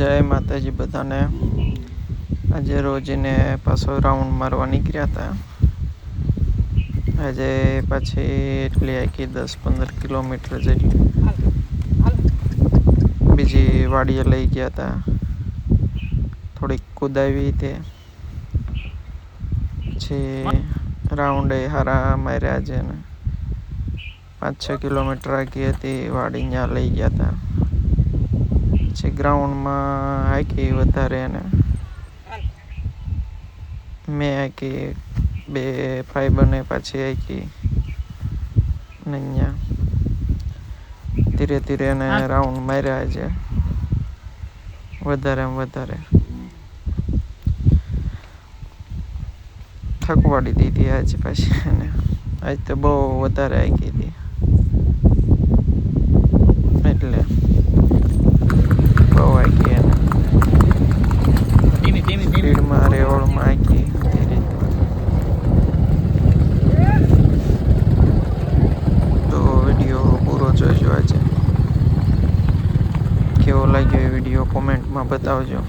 જય માતાજી બધાને. આજે રોજીને પાછો રાઉન્ડ મારવા નીકળ્યા હતા. આજે પાછી એટલી આખી દસ પંદર કિલોમીટર જેટલી. બીજી વાડીએ લઈ ગયા હતા. થોડીક કુદાવી તે. પછી રાઉન્ડ હારા માર્યા છે ને પાંચ છ કિલોમીટર આગી હતી, વાડી ત્યાં લઈ ગયા હતા. પછી ગ્રાઉન્ડમાં હાકી વધારે અને મેં હાકી બે ભાઈ બને પાછી હાકી ને અહીંયા ધીરે ધીરે એને રાઉન્ડ માર્યા છે. વધારે વધારે. થકવાડી દીધી આજે પાછી એને. આજ તો બહુ વધારે હાકી હતી. એટલે ધીમે સ્પીડમાં રેવડમાં હાકી તો વીડિયો પૂરો જોજો આજે. કેવો લાગ્યો એ વીડિયો? કોમેન્ટમાં બતાવજો.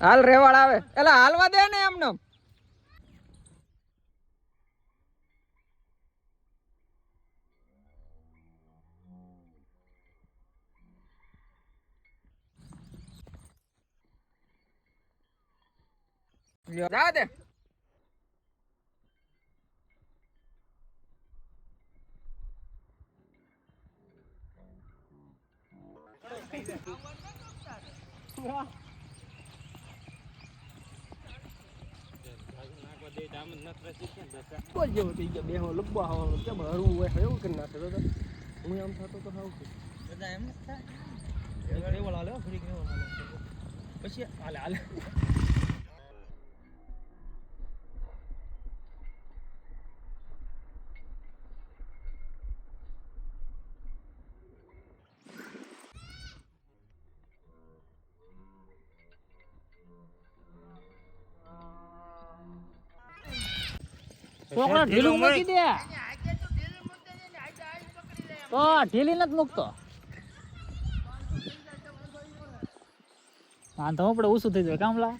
હાલ રેવાડ આવે. એલા હાલવા દે ને એમને જા દે. બોલ જેવો થઈ ગયો. બેહો લબ્બા હવાનો કેમ હરવું હોય? એવું કરી નાખે તો હું આમ થતો તો હાવ બધા એમ થાય. રેવળ હાલે ફરી પછી હાલે હાલે. છોકરો ઢીલું મૂકી દે. તો ઢીલી નથી મૂકતો. વાંધો આપણે ઓછું થઈ જાય કામલા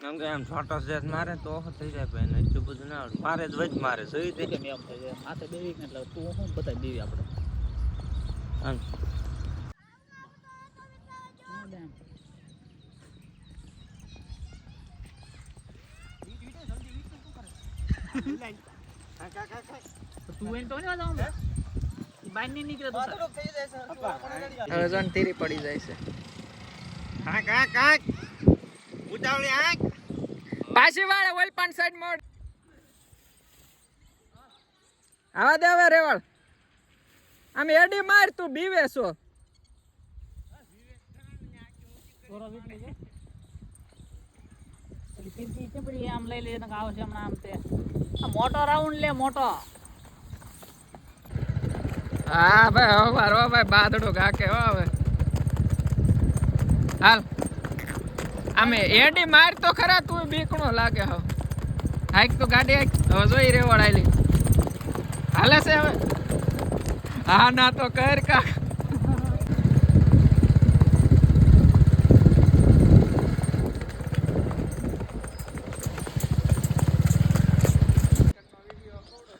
કેમ કે એમ છોટો સેટ મારે તો ઓછો થઈ જાય ભાઈ એટલું બધું ના આવડે. મારે જ વચ મારે સહી થઈ કેમ એમ થઈ જાય માથે બેવી એટલે તું બતાવી દેવી આપણે આમ તું એને તો નહીં વાંધો બાઈન નહીં નીકળે તો સારું. હવે આંખ પાછી વાળે ઓલ પાન સાઈડ મોડ. આવા દે રેવળ આમ એડી માર તું બીવે છો આમ લઈ લે આવશે હમણાં આમ તે મોટો રાઉન્ડ લે મોટો હા, ભાઈ હવે મારો ભાઈ, બાદડો કાકે હો, હવે. હાલ. આમે એડી માર તો ખરા, તું બીકણો લાગે હવે હાઈક તો ગાડી હાઈક. હવે જોઈ રે વળાયેલી હાલે છે, હવે. હા, ના તો કર, કા.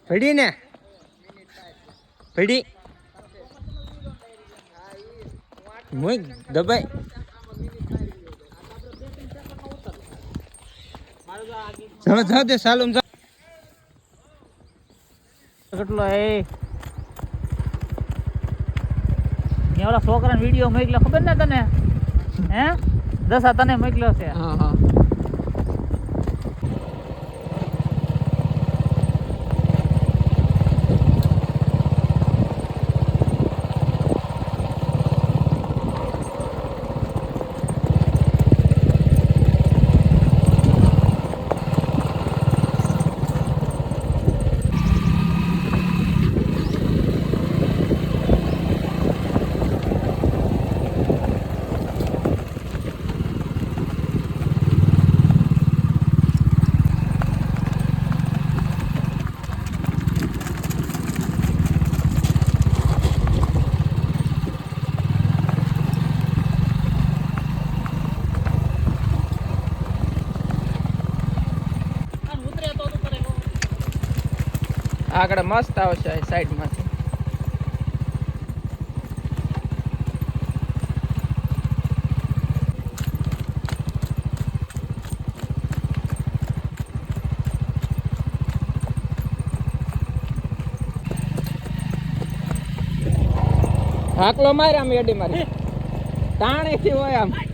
ભડી ને? ભડી. મુઈ દબાઈ જાવ જાવ દે સાલુમ કેટલો એ? ઓલા છોકરાને વીડિયો મોકલ્યો ખબર ને તને? હે? દસા તને મોકલ્યો છે. હા હા. આગળ મસ્ત આવશે સાઈડમાંથી. હાકલો માર્યા મેડી મારી. તાણેથી હોય આમ.